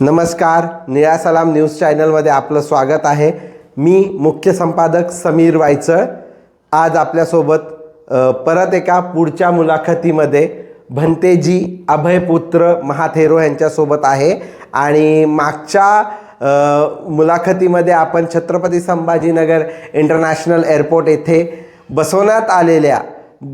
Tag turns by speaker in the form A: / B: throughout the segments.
A: नमस्कार निळा सलाम न्यूज चॅनलमध्ये आपलं स्वागत आहे. मी मुख्य संपादक समीर वायचळ. आज आपल्यासोबत परत एका पुढच्या मुलाखतीमध्ये भंतेजी अभयपुत्र महाथेरो यांच्यासोबत आहे. आणि मागच्या मुलाखतीमध्ये आपण छत्रपती संभाजीनगर इंटरनॅशनल एअरपोर्ट येथे बसवण्यात आलेल्या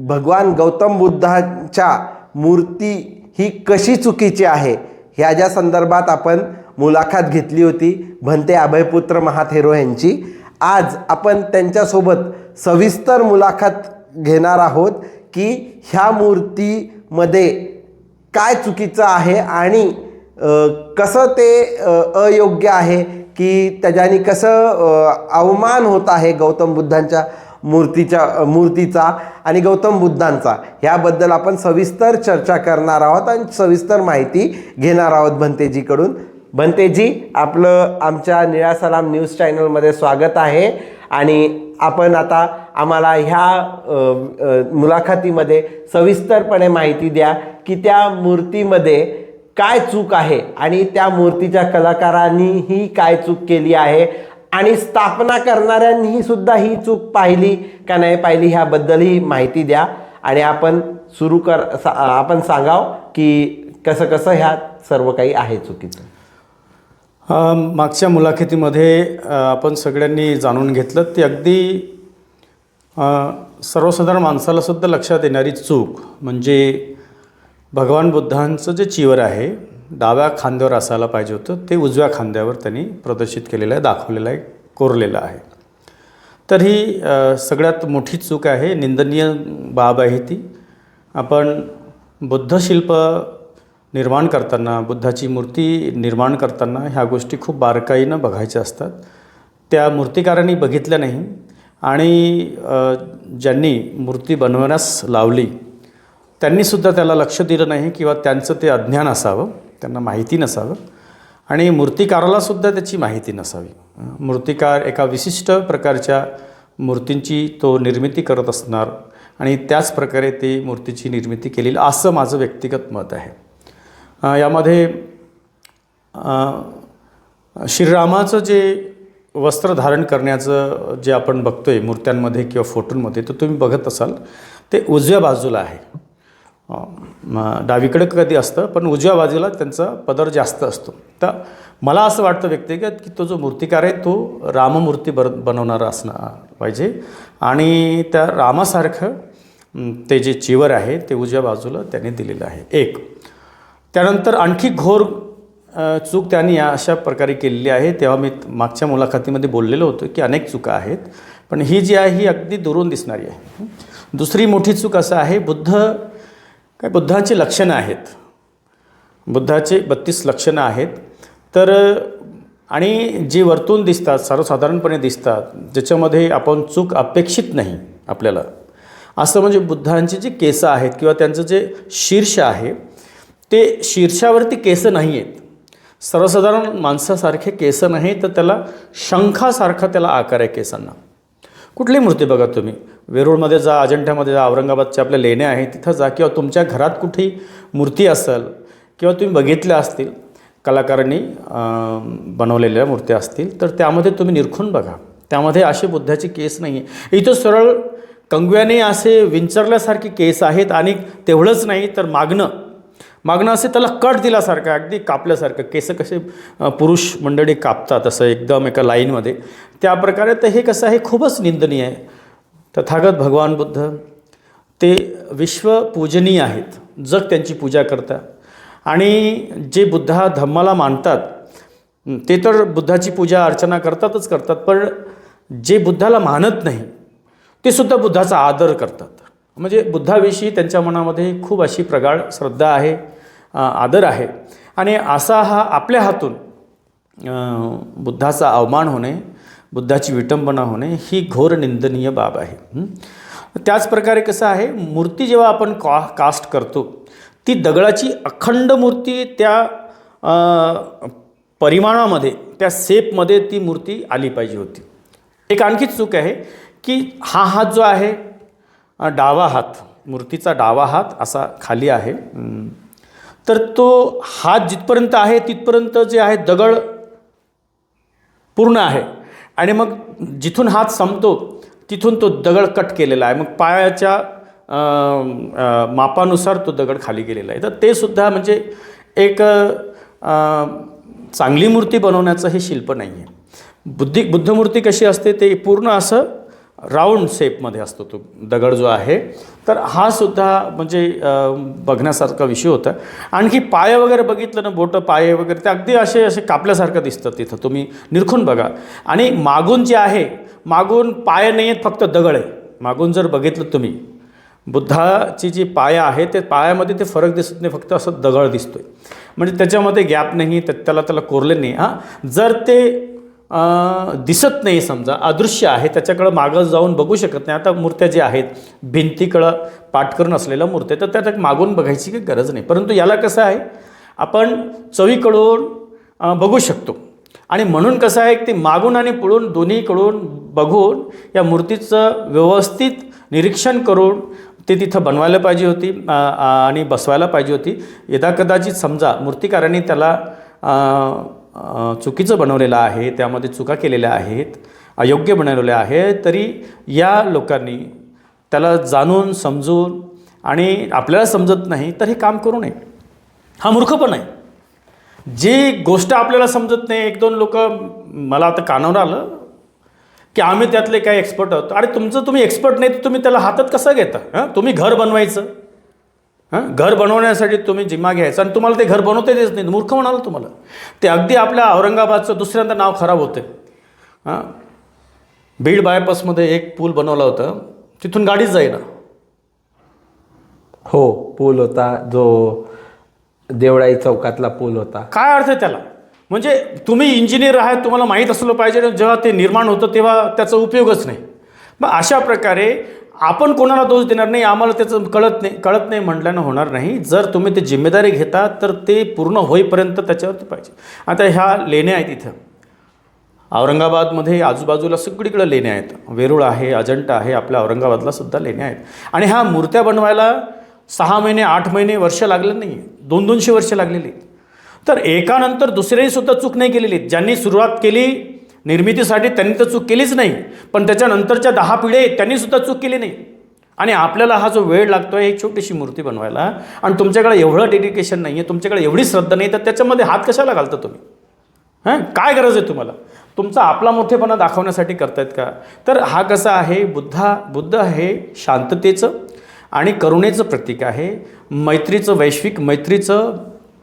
A: भगवान गौतम बुद्धांच्या मूर्ती ही कशी चुकीची आहे? ह्या ज्या संदर्भात आपण मुलाखत घेतली होती भंते अभयपुत्र महाथेरो यांची आज आपण त्यांच्यासोबत सविस्तर मुलाखत घेणार आहोत की ह्या मूर्तीमध्ये काय चुकीचं आहे आणि कसं ते अयोग्य आहे की त्याच्याने कसं अवमान होत आहे गौतम बुद्धांच्या मूर्तीच्या मूर्तीचा आणि गौतम बुद्धांचा. ह्याबद्दल आपण सविस्तर चर्चा करणार आहोत आणि सविस्तर माहिती घेणार आहोत भंतेजीकडून. भंतेजी आपलं आमच्या निळा सलाम न्यूज चॅनलमध्ये स्वागत आहे. आणि आपण आता आम्हाला ह्या मुलाखतीमध्ये सविस्तरपणे माहिती द्या की त्या मूर्तीमध्ये काय चूक आहे आणि त्या मूर्तीच्या कलाकारांनी ही काय चूक केली आहे. आणि स्थापना करणाऱ्यांनी सुद्धा ही चूक पाहिली का नाही पाहिली ह्याबद्दलही माहिती द्या. आणि आपण सुरू कर सा- आपण सांगाव की कसं कसं ह्या सर्व काही आहे चुकीचं.
B: मागच्या मुलाखतीमध्ये आपण सगळ्यांनी जाणून घेतलं ती अगदी सर्वसाधारण माणसाला सुद्धा लक्षात येणारी चूक. म्हणजे भगवान बुद्धांचं जे चिवर आहे डाव्या खांद्यावर असायला पाहिजे होतं. ते उजव्या खांद्यावर त्यांनी प्रदर्शित केलेलं आहे दाखवलेलं आहे कोरलेलं आहे. तर ही सगळ्यात मोठी चूक आहे निंदनीय बाब आहे ती. आपण बुद्धशिल्प निर्माण करताना बुद्धाची मूर्ती निर्माण करताना ह्या गोष्टी खूप बारकाईनं बघायच्या असतात. त्या मूर्तिकारांनी बघितल्या नाही आणि ज्यांनी मूर्ती बनवण्यास लावली त्यांनीसुद्धा त्याला लक्ष दिलं नाही किंवा त्यांचं ते अज्ञान असावं. त्यांना माहिती नसावं. आणि मूर्तिकारालासुद्धा त्याची माहिती नसावी. मूर्तिकार एका विशिष्ट प्रकारच्या मूर्तींची तो निर्मिती करत असणार आणि त्याच प्रकारे ती मूर्तीची निर्मिती केलेली असं माझं व्यक्तिगत मत आहे. यामध्ये श्रीरामाचं जे वस्त्र धारण करण्याचं जे आपण बघतोय मूर्त्यांमध्ये किंवा फोटोंमध्ये तर तुम्ही बघत असाल ते उजव्या बाजूला आहे. डावीकडे कधी असतं पण उजव्या बाजूला त्यांचा पदर जास्त असतो. तर मला असं वाटतं व्यक्तिगत की तो जो मूर्तिकार आहे तो राममूर्ती बर बनवणारा असणार पाहिजे. आणि त्या रामासारखं ते जे चिवर आहे ते उजव्या बाजूला त्याने दिलेलं आहे. एक. त्यानंतर आणखी घोर चूक त्यांनी या अशा प्रकारे केलेली आहे. तेव्हा मी मागच्या मुलाखतीमध्ये बोललेलो होतो की अनेक चुका आहेत पण ही जी आहे ही अगदी दुरून दिसणारी आहे. दुसरी मोठी चूक असं आहे बुद्ध काय बुद्धाची लक्षणं आहेत. बुद्धाचे बत्तीस लक्षणं आहेत. तर आणि जी वर्तून दिसतात सर्वसाधारणपणे दिसतात ज्याच्यामध्ये आपण चूक अपेक्षित नाही आपल्याला. असं म्हणजे बुद्धांची जी केसं आहेत किंवा त्यांचं जे शीर्ष आहे ते शीर्षावरती केसं नाही आहेत सर्वसाधारण माणसासारखे केसं नाही तर त्याला शंखासारखा त्याला आकार आहे केसांना. कुठली मूर्ती बघा तुम्ही? वेरूळमध्ये जा अजंठ्यामध्ये जा औरंगाबादच्या आपल्या लेण्या आहेत तिथं जा. किंवा तुमच्या घरात कुठेही मूर्ती असेल किंवा तुम्ही बघितल्या असतील कलाकारांनी बनवलेल्या मूर्त्या असतील तर त्यामध्ये तुम्ही निरखून बघा. त्यामध्ये असे बुद्धाची केस नाही आहे इथं सरळ कंगव्याने असे विंचरल्यासारखे केस आहेत आणि तेवढंच नाही तर मागणं. मागणं असे त्याला कट दिल्यासारखं अगदी कापल्यासारखं. केस कसे पुरुष मंडळी कापतात असं एकदम एका लाईनमध्ये. त्याप्रकारे तर हे कसं आहे खूपच निंदनीय आहे. तथागत भगवान बुद्ध ते विश्वपूजनीय आहेत जग त्यांची पूजा करतात. आणि जे बुद्धा धम्माला मानतात ते तर बुद्धाची पूजा अर्चना करतातच करतात पण जे बुद्धाला मानत नाही ते सुद्धा बुद्धाचा आदर करतात. म्हणजे बुद्धाविषयी त्यांच्या मनामध्ये खूप अशी प्रगाढ श्रद्धा आहे आदर आहे. आणि असा हा आपल्या हातून बुद्धाचा अवमान होणे बुद्धाची विटंबना होणे ही घोर निंदनीय बाब आहे. त्याचप्रकारे त्याच प्रकारे कसं आहे मूर्ती जेव्हा आपण का कास्ट करतो ती दगडाची अखंड मूर्ती त्या परिमाणामध्ये त्या सेपमध्ये ती मूर्ती आली पाहिजे होती. एक आणखी चूक आहे की हा हात जो आहे डावा हात मूर्तीचा डावा हात असा खाली आहे. तर तो हात जिथपर्यंत आहे तिथपर्यंत जे आहे दगड पूर्ण आहे. आणि मग जिथून हात संपतो तिथून तो दगड कट केलेला आहे. मग पायाच्या मापानुसार तो दगड खाली गेलेला आहे. तर ते सुद्धा म्हणजे एक चांगली मूर्ती बनवण्याचं हे शिल्प नाही आहे बुद्धी बुद्धमूर्ती कशी असते ते पूर्ण असं राऊंड शेपमध्ये असतो तो दगड जो आहे. तर हा सुद्धा म्हणजे बघण्यासारखा विषय होता. आणखी पाय वगैरे बघितलं ना बोटं पाय वगैरे ते अगदी असे असे कापल्यासारखं दिसतं तिथं. तुम्ही निरखून बघा. आणि मागून जे आहे मागून पाय नाही आहेत फक्त दगड आहे. मागून जर बघितलं तुम्ही बुद्धाची जी पाय आहे ते पायामध्ये ते फरक दिसत नाही फक्त असं दगड दिसतो आहे म्हणजे त्याच्यामध्ये गॅप नाही तर त्याला त्याला कोरले नाही. हां? जर ते दिसत नाही समजा अदृश्य आहे त्याच्याकडं मागं जाऊन बघू शकत नाही. आता मूर्त्या ज्या आहेत भिंतीकडं पाठ करून असलेल्या मूर्त्या तर त्यात मागून बघायची काही गरज नाही. परंतु याला कसं आहे आपण चवीकडून बघू शकतो. आणि म्हणून कसं आहे की ते मागून आणि पुढून दोन्हीकडून बघून या मूर्तीचं व्यवस्थित निरीक्षण करून ते तिथं बनवायला पाहिजे होती आणि बसवायला पाहिजे होती. यदा कदाचित समजा मूर्तिकारांनी त्याला चुकीचं बनवलेलं आहे त्यामध्ये चुका केलेल्या आहेत अयोग्य बनवलेल्या आहेत तरी या लोकांनी त्याला जाणून समजून आणि आपल्याला समजत नाही तर हे काम करू नये. हा मूर्खपण आहे. जी गोष्ट आपल्याला समजत नाही एक दोन लोक मला आता कानावर आलं की आम्ही त्यातले काही एक्सपर्ट आहोत. अरे तुमचं तुम्ही एक्सपर्ट नाही तर तुम्ही त्याला हातात कसं घेता? हां? तुम्ही घर बनवायचं. हां? घर बनवण्यासाठी तुम्ही जिम्मा घ्यायचा आणि तुम्हाला ते घर बनवता येतच नाही. मूर्ख म्हणाल तुम्हाला. ते अगदी आपल्या औरंगाबादचं दुसऱ्यांदा नाव खराब होतं. हां? बीड बायपासमध्ये एक पूल बनवला होता. तिथून गाडीच जाईना.
A: हो पूल होता. जो देवळाई चौकातला पूल होता.
B: काय अर्थ आहे त्याला? म्हणजे तुम्ही इंजिनियर आहात तुम्हाला माहीत असलं पाहिजे. जेव्हा ते निर्माण होतं तेव्हा त्याचा उपयोगच नाही. मग अशा प्रकारे आपण कोणाला दोष देणार नाही आम्हाला त्याचं कळत नाही कळत नाही म्हटल्यानं होणार नाही. जर तुम्ही ते जिम्मेदारी घेता तर ते पूर्ण होईपर्यंत त्याच्यावरती पाहिजे. आता ह्या लेण्या आहेत इथं. औरंगाबादमध्ये आजूबाजूला सगळीकडे लेण्या आहेत. वेरूळ आहे अजंठा आहे आपल्या औरंगाबादला सुद्धा लेण्या आहेत. आणि ह्या मूर्त्या बनवायला सहा महिने आठ महिने वर्ष लागले नाही दोन दोनशे वर्ष लागलेली आहेत. तर एकानंतर दुसऱ्याही सुद्धा चूक नाही केलेली ज्यांनी सुरुवात केली निर्मितीसाठी त्यांनी तर चूक केलीच नाही पण त्याच्यानंतरच्या दहा पिढे त्यांनीसुद्धा चूक केली नाही. आणि आपल्याला हा जो वेळ लागतो आहे एक छोटीशी मूर्ती बनवायला आणि तुमच्याकडे एवढं डेडिकेशन नाही आहे तुमच्याकडे एवढी श्रद्धा नाही तर त्याच्यामध्ये हात कशाला घालता तुम्ही? हां? काय गरज आहे तुम्हाला? तुमचा आपला मोठेपणा दाखवण्यासाठी करतायत का? तर हा कसा आहे? बुद्धा बुद्ध हे शांततेचं आणि करुणेचं प्रतीक आहे. मैत्रीचं वैश्विक मैत्रीचं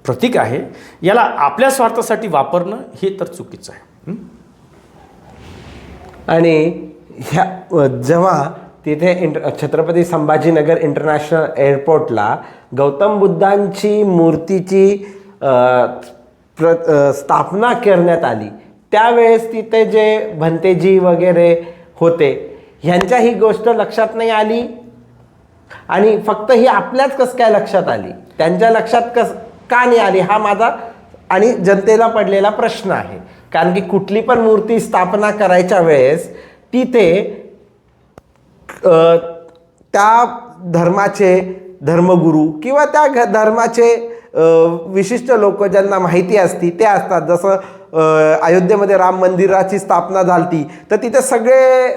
B: प्रतीक आहे. याला आपल्या स्वार्थासाठी वापरणं हे तर चुकीचं आहे.
A: आणि ह्या जेव्हा तिथे इंटर छत्रपती संभाजीनगर इंटरनॅशनल एअरपोर्टला गौतम बुद्धांची मूर्तीची प्र स्थापना करण्यात आली त्यावेळेस तिथे जे भंतेजी वगैरे होते ह्यांच्या ही गोष्ट लक्षात नाही आली. आणि फक्त ही आपल्याच कस काय लक्षात आली? त्यांच्या लक्षात कस का नाही आली? हा माझा आणि जनतेला पडलेला प्रश्न आहे. कारण की कुठली पण मूर्ती स्थापना करायच्या वेळेस तिथे त्या धर्माचे धर्मगुरू किंवा त्या घ धर्माचे विशिष्ट लोक ज्यांना माहिती असती ते असतात. जसं अयोध्येमध्ये राम मंदिराची स्थापना झाली तर तिथे सगळे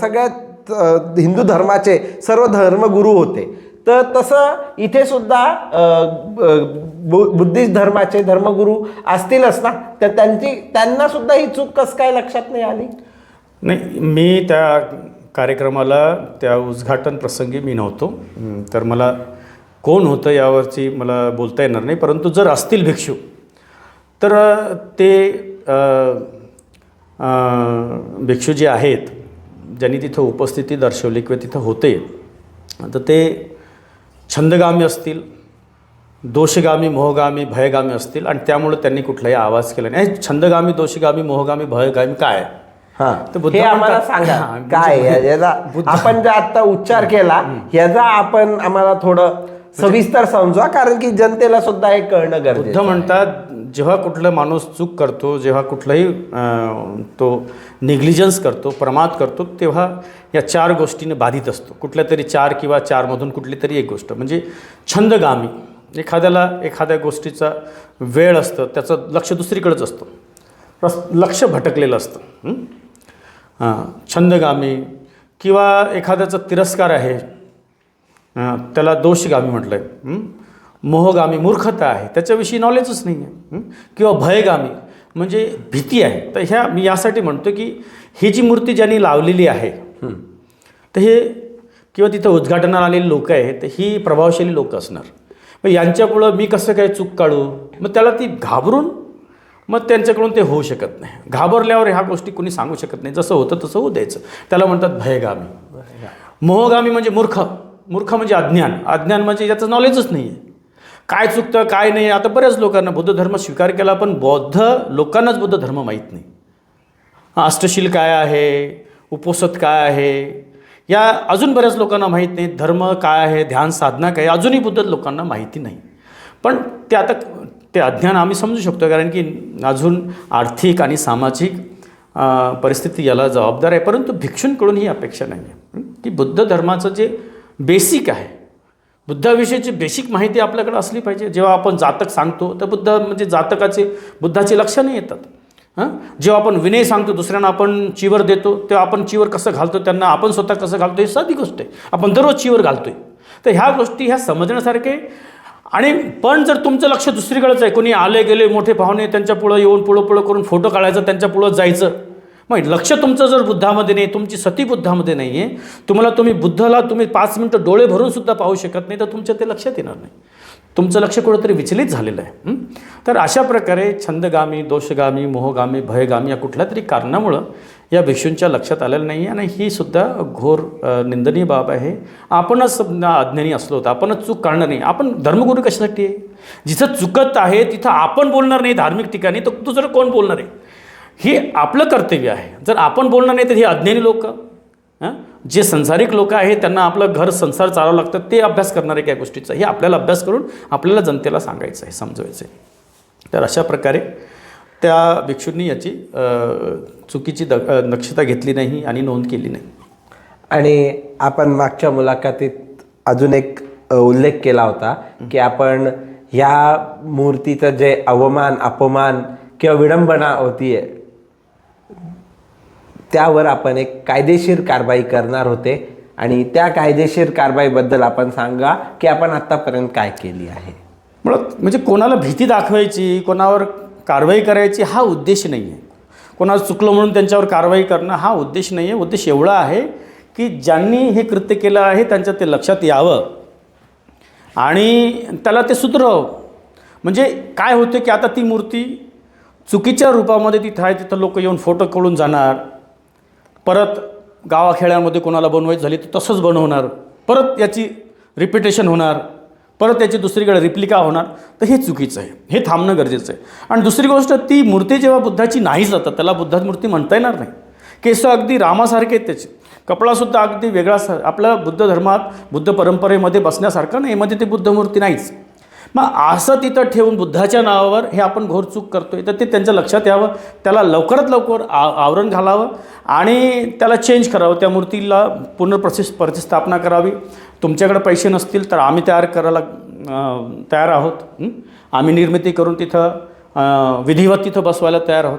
A: सगळ्यात हिंदू धर्माचे सर्व धर्मगुरू होते. तर तसं इथे सुद्धा बु- बुद्धिस्ट धर्माचे धर्मगुरू असतीलच ना? तर त्यांची त्यांना सुद्धा ही चूक कसं काय लक्षात नाही आली?
B: नाही मी त्या कार्यक्रमाला त्या उद्घाटन प्रसंगी मी नव्हतो. तर मला कोण होतं यावरची मला बोलता येणार नाही. परंतु जर असतील भिक्षू तर ते भिक्षू जे आहेत ज्यांनी तिथं उपस्थिती दर्शवली किंवा तिथं होते. तर ते छंदगामी असतील दोषगामी मोहगामी भयगामी असतील आणि त्यामुळे त्यांनी कुठलाही आवाज केला नाही छंदगामी दोषगामी मोहगामी भयगामी काय?
A: हा हे आम्हाला सांगा
B: म्हणजे-
A: काय? याचा आपण जे आता उच्चार केला याचा आपण आम्हाला थोडं सविस्तर समजवा कारण की जनतेला सुद्धा हे कळणं गरजेचं.
B: म्हणतात जेव्हा कुठला माणूस चूक करतो जेव्हा कुठलाही तो निग्लिजन्स करतो प्रमाद करतो तेव्हा या चार गोष्टीने बाधित असतो. कुठल्या तरी चार किंवा चारमधून कुठली तरी एक गोष्ट. म्हणजे छंदगामी. एखाद्याला एखाद्या गोष्टीचा वेळ असतं त्याचं लक्ष दुसरीकडेच असतं. रस लक्ष भटकलेलं असतं. छंदगामी किंवा एखाद्याचा तिरस्कार आहे त्याला दोषगामी म्हटलं आहे मोहगामी मूर्खता आहे त्याच्याविषयी नॉलेजच नाही आहे? किंवा भयगामी म्हणजे भीती आहे. तर ह्या मी यासाठी म्हणतो की ही जी मूर्ती ज्यांनी लावलेली आहे तर हे किंवा तिथं उद्घाटनाला आलेली लोकं आहेत तर ही प्रभावशाली लोक असणार. मग यांच्यापुढं मी कसं काय चूक काढू? मग त्याला ती घाबरून मग त्यांच्याकडून ते होऊ शकत नाही. घाबरल्यावर ह्या गोष्टी कोणी सांगू शकत नाही. जसं होतं तसं होऊ द्यायचं. त्याला म्हणतात भयगामी. मोहगामी म्हणजे मूर्ख. मूर्ख म्हणजे अज्ञान. अज्ञान म्हणजे याचं नॉलेजच नाही आहे काय चुकतं काय नाही आता बऱ्याच लोकांना बुद्ध धर्म स्वीकार केला पण बौद्ध लोकांनाच बुद्ध धर्म माहीत नाही. अष्टशील काय आहे उपोसत काय आहे या अजून बऱ्याच लोकांना माहीत नाही धर्म काय आहे ध्यान साधना काय अजूनही बुद्ध लोकांना माहिती नाही. पण ते आता ते अज्ञान आम्ही समजू शकतो कारण की अजून आर्थिक आणि सामाजिक परिस्थिती याला जबाबदार आहे परंतु भिक्षूंकडून ही अपेक्षा नाही आहे की बुद्ध धर्माचं जे बेसिक आहे बुद्धाविषयीची बेसिक माहिती आपल्याकडे असली पाहिजे. जेव्हा आपण जातक सांगतो तर बुद्ध म्हणजे जातकाचे बुद्धाची लक्षणे येतात. हां? जेव्हा आपण विनय सांगतो दुसऱ्यांना आपण चिवर देतो तेव्हा आपण चिवर कसं घालतो त्यांना आपण स्वतः कसं घालतो ही साधी गोष्ट आहे. आपण दररोज चिवर आहे तर ह्या गोष्टी ह्या समजण्यासारखे आणि पण जर तुमचं लक्ष दुसरीकडेच आहे कोणी आले गेले मोठे पाहुणे त्यांच्या पुढं येऊन पुढं पुढं करून फोटो काढायचा त्यांच्या पुढं जायचं मग लक्ष तुमचं जर बुद्धामध्ये नाही तुमची सती बुद्धामध्ये नाही आहे तुम्हाला तुम्ही बुद्धाला तुम्ही पाच मिनटं डोळे भरून सुद्धा पाहू शकत नाही तर तुमच्या ते लक्षात येणार नाही. तुमचं लक्ष कुठंतरी विचलित झालेलं आहे तर अशा प्रकारे छंदगामी दोषगामी मोहगामी भयगामी या कुठल्या तरी कारणामुळं या भिक्षूंच्या लक्षात आलेलं नाही आहे आणि ही सुद्धा घोर निंदनीय बाब आहे. आपणच अज्ञानी असलो तर आपणच चूक काढणार नाही. आपण धर्मगुरू कशासाठी आहे? जिथं चुकत आहे तिथं आपण बोलणार नाही धार्मिक ठिकाणी तर दुसरं कोण बोलणार आहे? हे आपलं कर्तव्य आहे. जर आपण बोलणार नाही तर हे अज्ञानी लोक हां? जे संसारिक लोक आहेत त्यांना आपलं घर संसार चालावं लागतं ते अभ्यास करणार आहे काय गोष्टीचा हे आपल्याला अभ्यास करून आपल्याला जनतेला सांगायचं आहे समजवायचं आहे. तर अशा प्रकारे त्या भिक्षूंनी याची चुकीची द दक्षता घेतली नाही आणि नोंद केली नाही.
A: आणि आपण मागच्या मुलाखतीत अजून एक उल्लेख केला होता की आपण ह्या मूर्तीचं जे अवमान अपमान किंवा विडंबना होतीये त्यावर आपण एक कायदेशीर कारवाई करणार होते. आणि त्या कायदेशीर कारवाईबद्दल आपण सांगा की आपण आत्तापर्यंत काय केली आहे.
B: मुळात म्हणजे कोणाला भीती दाखवायची कोणावर कारवाई करायची हा उद्देश नाही आहे कोणाला चुकलं म्हणून त्यांच्यावर कारवाई करणं हा उद्देश नाही आहे उद्देश एवढा आहे की ज्यांनी हे कृत्य केलं आहे त्यांच्या ते लक्षात यावं. आणि त्याला ते सुधरव. म्हणजे काय होतं की आता ती मूर्ती चुकीच्या रूपामध्ये तिथं आहे तिथं लोक येऊन फोटो कळून जाणार. परत गावाखेड्यामध्ये कोणाला बनवायची झाली तर तसंच बनवणार. परत याची रिपिटेशन होणार. परत याची दुसरीकडे रिप्लिका होणार. तर हे चुकीचं आहे. हे थांबणं गरजेचं आहे. आणि दुसरी गोष्ट ती मूर्ती जेव्हा बुद्धाची नाही जातात त्याला बुद्धात मूर्ती म्हणता येणार नाही. केस अगदी रामासारखे आहेत त्याचे. कपडासुद्धा अगदी वेगळा आपल्या बुद्ध धर्मात बुद्ध परंपरेमध्ये बसण्यासारखं नाही. म्हणजे मध्ये ती बुद्ध मूर्ती नाहीच. मग असं तिथं ठेवून बुद्धाच्या नावावर हे आपण घोरचूक करतो आहे तर ते त्यांच्या लक्षात यावं. त्याला लवकरात लवकर आ आवरण घालावं आणि त्याला चेंज करावं. त्या मूर्तीला पुनर्प्रतिष्ठ प्रतिस्थापना करावी. तुमच्याकडे पैसे नसतील तर आम्ही तयार करायला तयार आहोत. आम्ही निर्मिती करून तिथं विधिवत तिथं बसवायला तयार आहोत.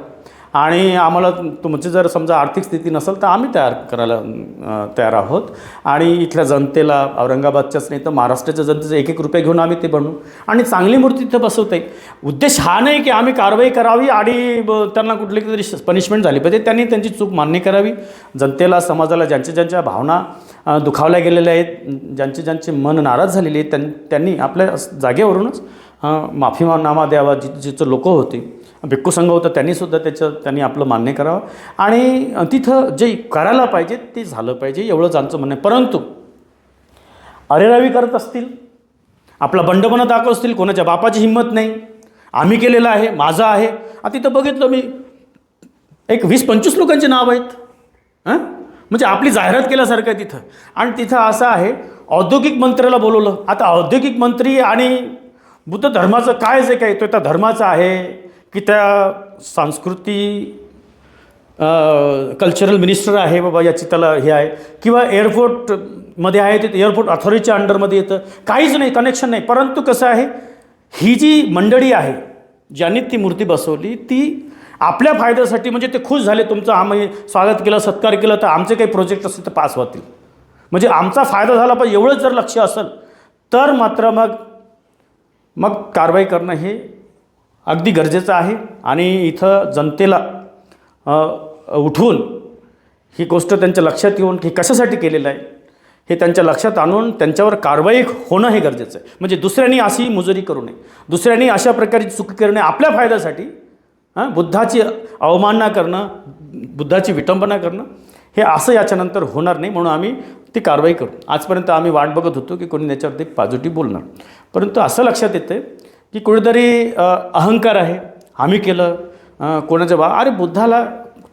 B: आणि आम्हाला तुमची जर समजा आर्थिक स्थिती नसेल तर आम्ही तयार करायला तयार आहोत. आणि इथल्या जनतेला औरंगाबादच्याच नाही तर महाराष्ट्राच्या जनतेचं एक एक रुपये घेऊन आम्ही ते बनवू आणि चांगली मूर्ती तिथं बसवते. उद्देश हा नाही की आम्ही कारवाई करावी आणि ब- त्यांना कुठली तरी पनिशमेंट झाली पाहिजे. त्यांनी त्यांची चूक मान्य करावी. जनतेला समाजाला ज्यांच्या ज्यांच्या भावना दुखावल्या गेलेल्या आहेत ज्यांचे ज्यांचे मन नाराज झालेले आहेत त्यां त्यांनी आपल्या जागेवरूनच माफीनामा द्यावा जि जिचं लोक होते. भिक्खू संघ होतं त्यांनीसुद्धा त्याचं त्यांनी आपलं मान्य करावं. आणि तिथं जे करायला पाहिजे ते झालं पाहिजे एवढंच आमचं म्हणणं आहे. परंतु अरेरावी करत असतील आपला बंडपणा दाखवत असतील कोणाच्या बापाची हिंमत नाही. आम्ही केलेलं आहे माझं आहे. आता तिथं बघितलं मी एक वीस पंचवीस लोकांचे नाव आहेत. हां? म्हणजे आपली जाहिरात केल्यासारखं आहे तिथं. आणि तिथं असं आहे औद्योगिक मंत्र्याला बोलवलं. आता औद्योगिक मंत्री आणि बुद्ध धर्माचं काय जे काय तो त्या धर्माचं आहे. की त्या सांस्कृती कल्चरल मिनिस्टर आहे बाबा याची त्याला हे आहे. किंवा एअरपोर्टमध्ये आहे ते एअरपोर्ट अथॉरिटीच्या अंडरमध्ये येतं. काहीच नाही कनेक्शन नाही. परंतु कसं आहे ही जी मंडळी आहे ज्यांनी ती मूर्ती बसवली ती आपल्या फायद्यासाठी म्हणजे ते खुश झाले. तुमचं आम्ही स्वागत केलं सत्कार केलं तर आमचे काही प्रोजेक्ट असतील तर पास होतील. म्हणजे आमचा फायदा झाला पण एवढंच जर लक्ष असेल तर मात्र मग मग कारवाई करणं हे अगदी गरजेचं आहे. आणि इथं जनतेला उठवून ही गोष्ट त्यांच्या लक्षात येऊन हे कशासाठी केलेलं आहे हे त्यांच्या लक्षात आणून त्यांच्यावर कारवाई होणं हे गरजेचं आहे. म्हणजे दुसऱ्यांनी अशी मुजुरी करू नये. दुसऱ्यांनी अशा प्रकारची चुकी करणे आपल्या फायद्यासाठी हां बुद्धाची अवमानना करणं बुद्धाची विटंबना करणं हे असं याच्यानंतर होणार नाही म्हणून आम्ही ती कारवाई करू. आजपर्यंत आम्ही वाट बघत होतो की कोणी त्याच्यावरती पॉझिटिव्ह बोलणार. परंतु असं लक्षात येतं की कुठेतरी अहंकार आहे. आम्ही केलं कोणाचं कोणाच्या बा अरे बुद्धाला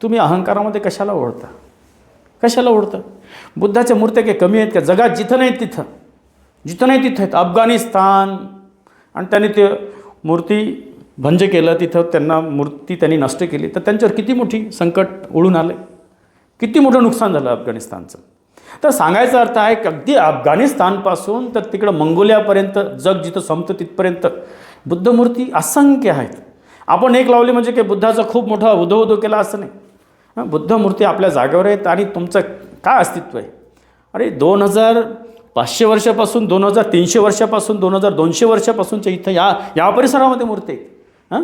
B: तुम्ही अहंकारामध्ये कशाला ओढता? कशाला ओढतं? बुद्धाच्या मूर्त्या काही कमी आहेत का? जगात जिथं नाही तिथं. जिथं नाही तिथं आहेत. अफगाणिस्तान. आणि त्यांनी ते मूर्ती भंज केलं तिथं त्यांना मूर्ती त्यांनी नष्ट केली. तर त्यांच्यावर किती मोठी संकट ओढून आलं? किती मोठं नुकसान झालं अफगाणिस्तानचं? तर सांगायचा अर्थ आहे की अगदी अफगाणिस्तानपासून तर तिकडं मंगोलियापर्यंत जग जिथं संपतं तिथपर्यंत बुद्धमूर्ती असंख्य आहेत. आपण एक लावली म्हणजे की बुद्धाचा खूप मोठा उदो उदो केला असं नाही. बुद्धमूर्ती आपल्या जागेवर आहेत आणि तुमचं काय अस्तित्व आहे? अरे दोन हजार पाचशे वर्षापासून दोन हजार तीनशे वर्षापासून दोन हजार दोनशे वर्षापासूनच्या इथं या या परिसरामध्ये मूर्ती आहेत. हां?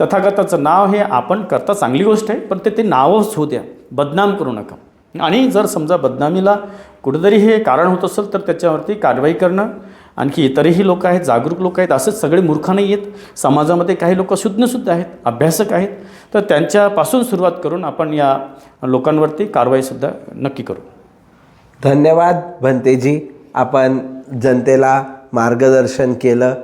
B: तथागताचं नाव हे आपण करता चांगली गोष्ट आहे पण ते ते नावच होऊ द्या. बदनाम करू नका. आणि जर समजा बदनामीला कुठेतरी हे कारण होत असेल तर त्याच्यावरती कारवाई करणं आणखी इतरही लोक आहेत जागरूक लोक आहेत असंच सगळे मूर्ख नाही आहेत. समाजामध्ये काही लोक शुद्धसुद्धा आहेत अभ्यासक आहेत. तर त्यांच्यापासून सुरुवात करून आपण या लोकांवरती कारवाईसुद्धा नक्की करू.
A: धन्यवाद भंतेजी. आपण जनतेला मार्गदर्शन केलं.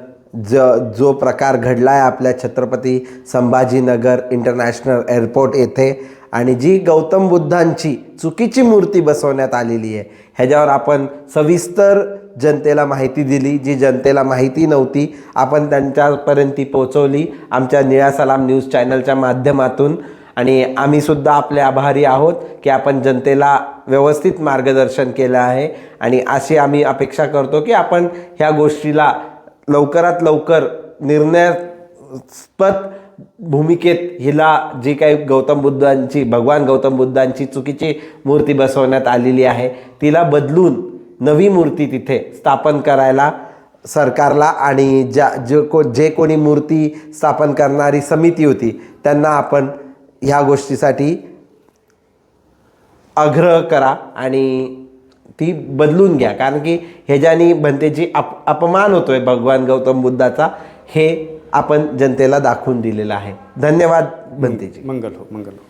A: ज जो प्रकार घडला आहे आपल्या छत्रपती संभाजीनगर इंटरनॅशनल एअरपोर्ट येथे आणि जी गौतम बुद्धांची चुकीची मूर्ती बसवण्यात आलेली आहे ह्याच्यावर आपण सविस्तर जनतेला माहिती दिली. जी जनतेला माहिती नव्हती आपण त्यांच्यापर्यंत ती पोचवली आमच्या निळा सलाम न्यूज चॅनलच्या माध्यमातून. आणि आम्हीसुद्धा आपले आभारी आहोत की आपण जनतेला व्यवस्थित मार्गदर्शन केलं आहे. आणि अशी आम्ही अपेक्षा करतो की आपण ह्या गोष्टीला लवकरात लवकर निर्णयास्पद भूमिकेत हिला जी काही गौतम बुद्धांची भगवान गौतम बुद्धांची चुकीची मूर्ती बसवण्यात आलेली आहे तिला बदलून नवी मूर्ती तिथे स्थापन करायला सरकारला आणि ज्या जे को जे कोणी मूर्ती स्थापन करणारी समिती होती त्यांना आपण ह्या गोष्टीसाठी आग्रह करा आणि ती बदलून घ्या. कारण की ह्याच्यानी भंतेची अप अपमान होतोय भगवान गौतम बुद्धाचा हे आपण जनतेला दाखवून दिलेलं आहे. धन्यवाद भंतेजी.
B: मंगल हो मंगल हो.